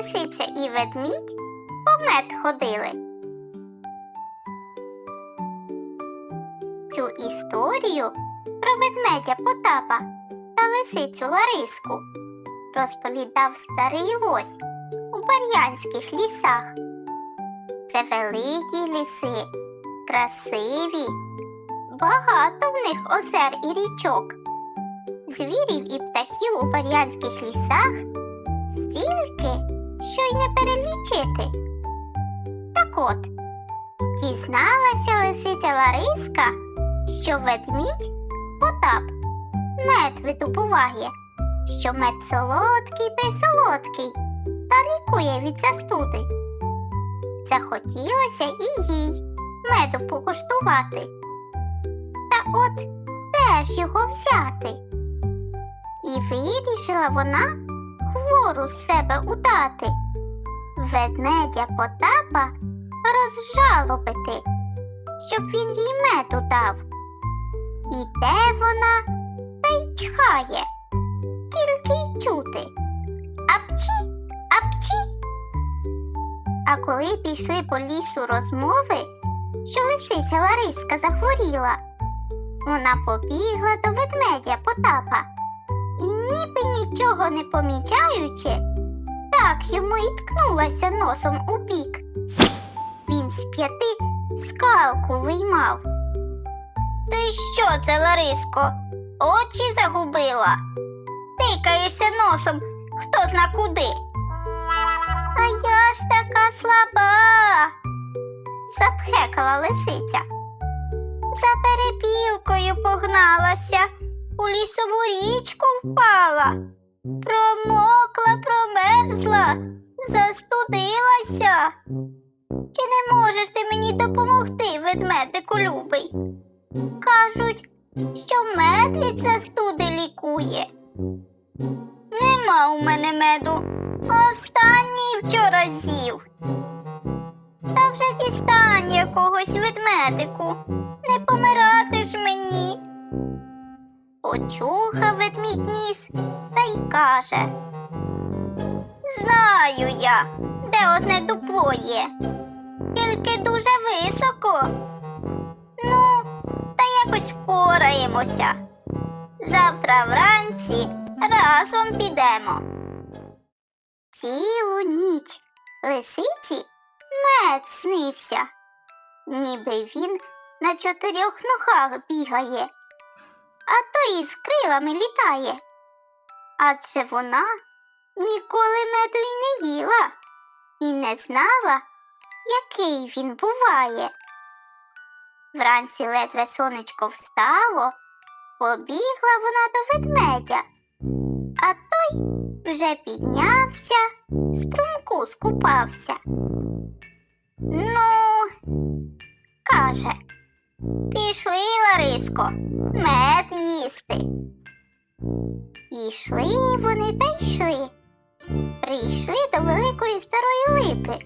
лисиця і ведмідь по мед ходили. Цю історію про ведмедя Потапа та лисицю Лариску розповідав старий лось у бар'янських лісах. Це великі ліси, красиві, багато в них озер і річок. Звірів і птахів у бар'янських лісах стільки, що й не перелічити. Так от, дізналася лисиця Лариска, що ведмідь Потап мед видобуває, що мед солодкий присолодкий та лікує від застуди. Захотілося і їй меду покуштувати. Та от де ж його взяти? І вирішила вона хвору з себе удати, ведмедя Потапа розжалобити, щоб він їй меду дав. Іде вона та й чхає, тільки й чути. Апчі, апчі. А коли пішли по лісу розмови, що лисиця Лариска захворіла, вона побігла до ведмедя Потапа ніби нічого не помічаючи, так йому і ткнулася носом у бік. Він з п'яти скалку виймав. Ти що це, Лариско? Очі загубила? Тикаєшся носом, хто зна куди. А я ж така слаба. запхекала лисиця. За перепілкою погналася, у лісову річку впала. Промокла, промерзла, застудилася. Чи не можеш ти мені допомогти, ведмедику любий? Кажуть, що мед від застуди лікує. Нема у мене меду. Останній вчора з'їв. Та вже дістань якогось ведмедику. Не помирати ж мені. Почухав ведмідь ніс та й каже. Знаю я, де одне дупло є. Тільки дуже високо. Ну, та якось впораємося. Завтра вранці разом підемо. Цілу ніч лисиці мед снився, ніби він на чотирьох ногах бігає, а то і з крилами літає. Адже вона ніколи меду й не їла і не знала, який він буває. Вранці ледве сонечко встало, побігла вона до ведмедя, а той вже піднявся, в струмку скупався. Ну, каже, пішли, Лариско, мед їсти. Ішли вони та йшли. Прийшли до великої старої липи,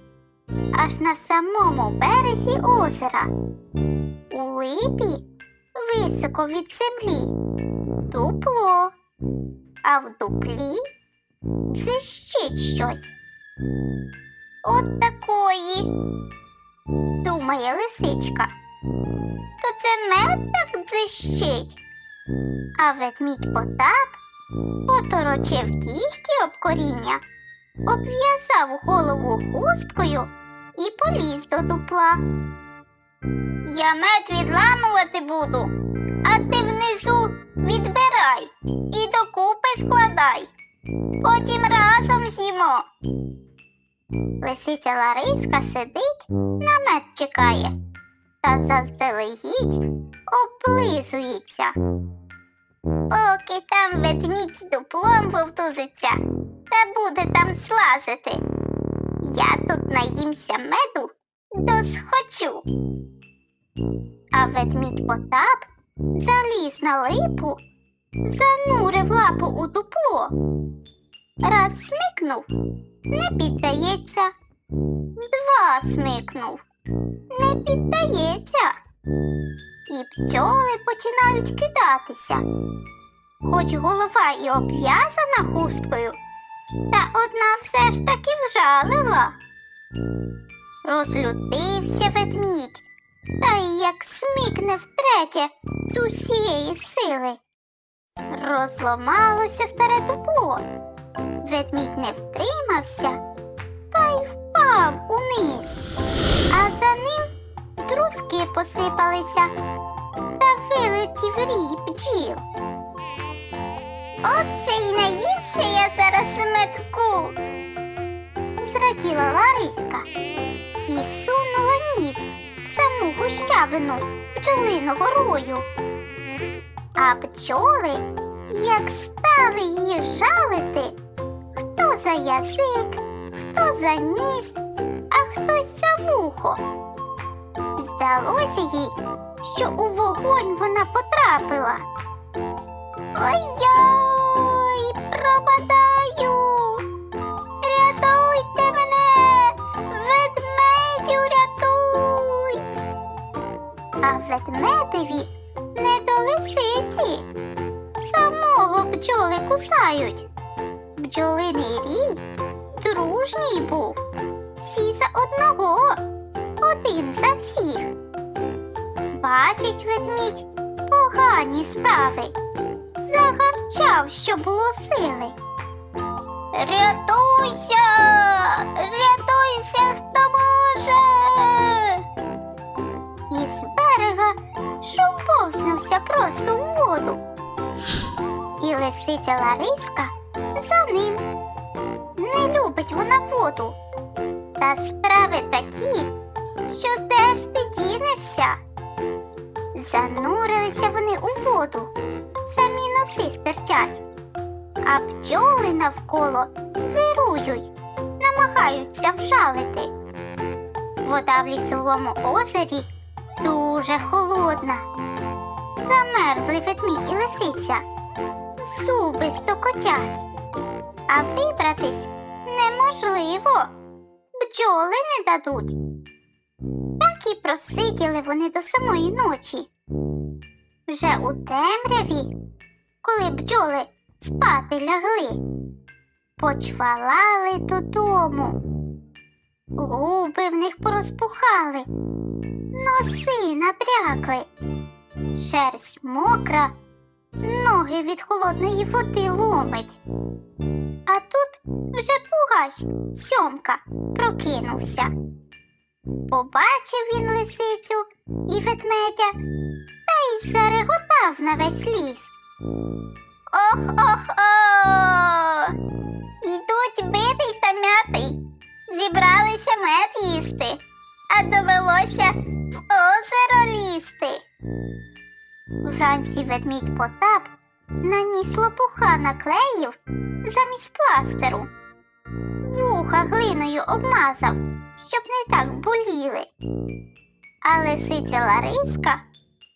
аж на самому березі озера. У липі високо від землі дупло, а в дуплі дзищить щось. От такої, думає лисичка. То це мед так дзищить. А ведмідь Потап поторочив кіхті об коріння, обв'язав голову хусткою і поліз до дупла. Я мед відламувати буду, а ти внизу відбирай і докупи складай. Потім разом з'їмо. Лисиця Лариска сидить, на мед чекає та заздалегідь облизується. Поки там ведмідь з дуплом вовтузиться та буде там слазити. Я тут наїмся меду досхочу. А ведмідь Потап заліз на липу, занурив лапу у дупло. Раз смикнув, не піддається. Два смикнув, не піддається. І пчоли починають кидатися. Хоч голова і обв'язана хусткою, Та одна все ж таки вжалила. Розлютився ведмідь, та й як смікне втретє з усієї сили. Розломалося старе дупло. Ведмідь не втримався та й впав друзки посипалися та вилетів рій бджіл. Отже й наївся я зараз метку. Зраділа Лариска і сунула ніс в саму гущавину бджолиного рою. А бджоли, як стали її жалити, хто за язик, хто за ніс, а хтось за вухо. Здалося їй, що у вогонь вона потрапила. Ой-ой, пропадаю. Рятуйте мене, ведмедю, рятуй. А ведмедеві не до лисиці. Самого бджоли кусають. Бджолиний рій дружній був. Всі за одного, один за всіх. Бачить ведмідь погані справи. Загарчав, що було сили. Рятуйся, рятуйся, хто може. І з берега шоповзнувся просто в воду. І лисиця Лариска за ним. Не любить вона воду. Та справи такі, що де ж ти дінешся? Занурилися вони у воду, самі носи стирчать, а бджоли навколо вирують, намагаються вжалити. Вода в лісовому озері дуже холодна. Замерзли ведмідь і лисиця, зуби стокотять, а вибратись неможливо, бджоли не дадуть. Так і просиділи вони до самої ночі. Вже у темряві, коли бджоли спати лягли, почвалали додому. Губи в них порозпухали, носи набрякли, шерсть мокра, ноги від холодної води ломить. А тут вже пугач сьомка прокинувся. Побачив він лисицю і ведмедя та й зареготав на весь ліс. Ох ох ох. Йдуть битий та м'ятий. Зібралися мед їсти, а довелося в озеро лізти. Вранці ведмідь Потап наніс лопуха наклеїв замість пластеру. Вуха глиною обмазав, щоб не так боліли. А лисиця Лариска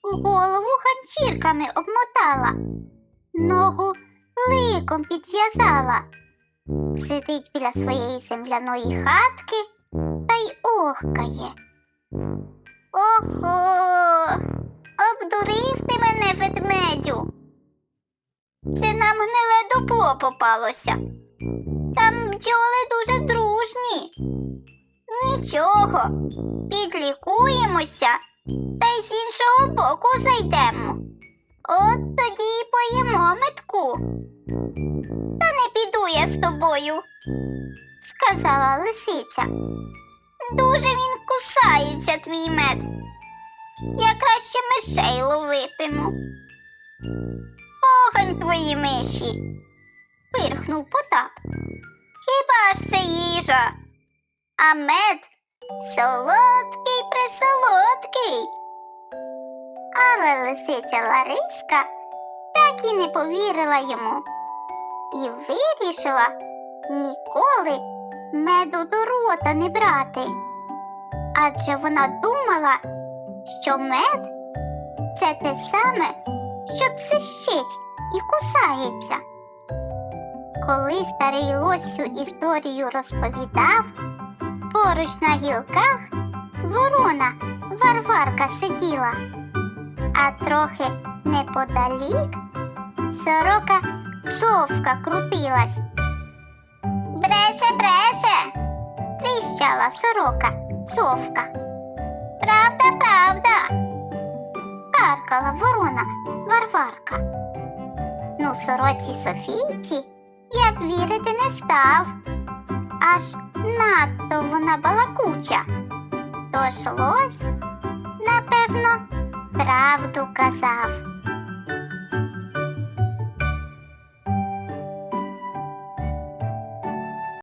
голову ганчірками обмотала, ногу ликом підв'язала. Сидить біля своєї земляної хатки та й охкає. Охо, обдурив ти мене, ведмедю. Це нам гниле дупло попалося. Там бджоли дуже дружні. Нічого, підлікуємося та й з іншого боку зайдемо. От тоді й поїмо метку. Та не піду я з тобою, сказала лисиця. Дуже він кусається, твій мед. Я краще мишей ловитиму. Огонь твої миші. пирхнув Потап. Хіба ж це їжа? А мед солодкий присолодкий. Але лисиця Лариска так і не повірила йому і вирішила ніколи меду до рота не брати. Адже вона думала, що мед це те саме, що цищить і кусається. Коли старий лось цю історію розповідав, поруч на гілках ворона Варварка сиділа, а трохи неподалік сорока совка крутилась. Бреше, бреше. Тріщала сорока, совка. Правда, правда. Каркала ворона Варварка. Ну, сороці Софійці я б вірити не став. Аж надто вона балакуча. Тож лось, напевно, правду казав.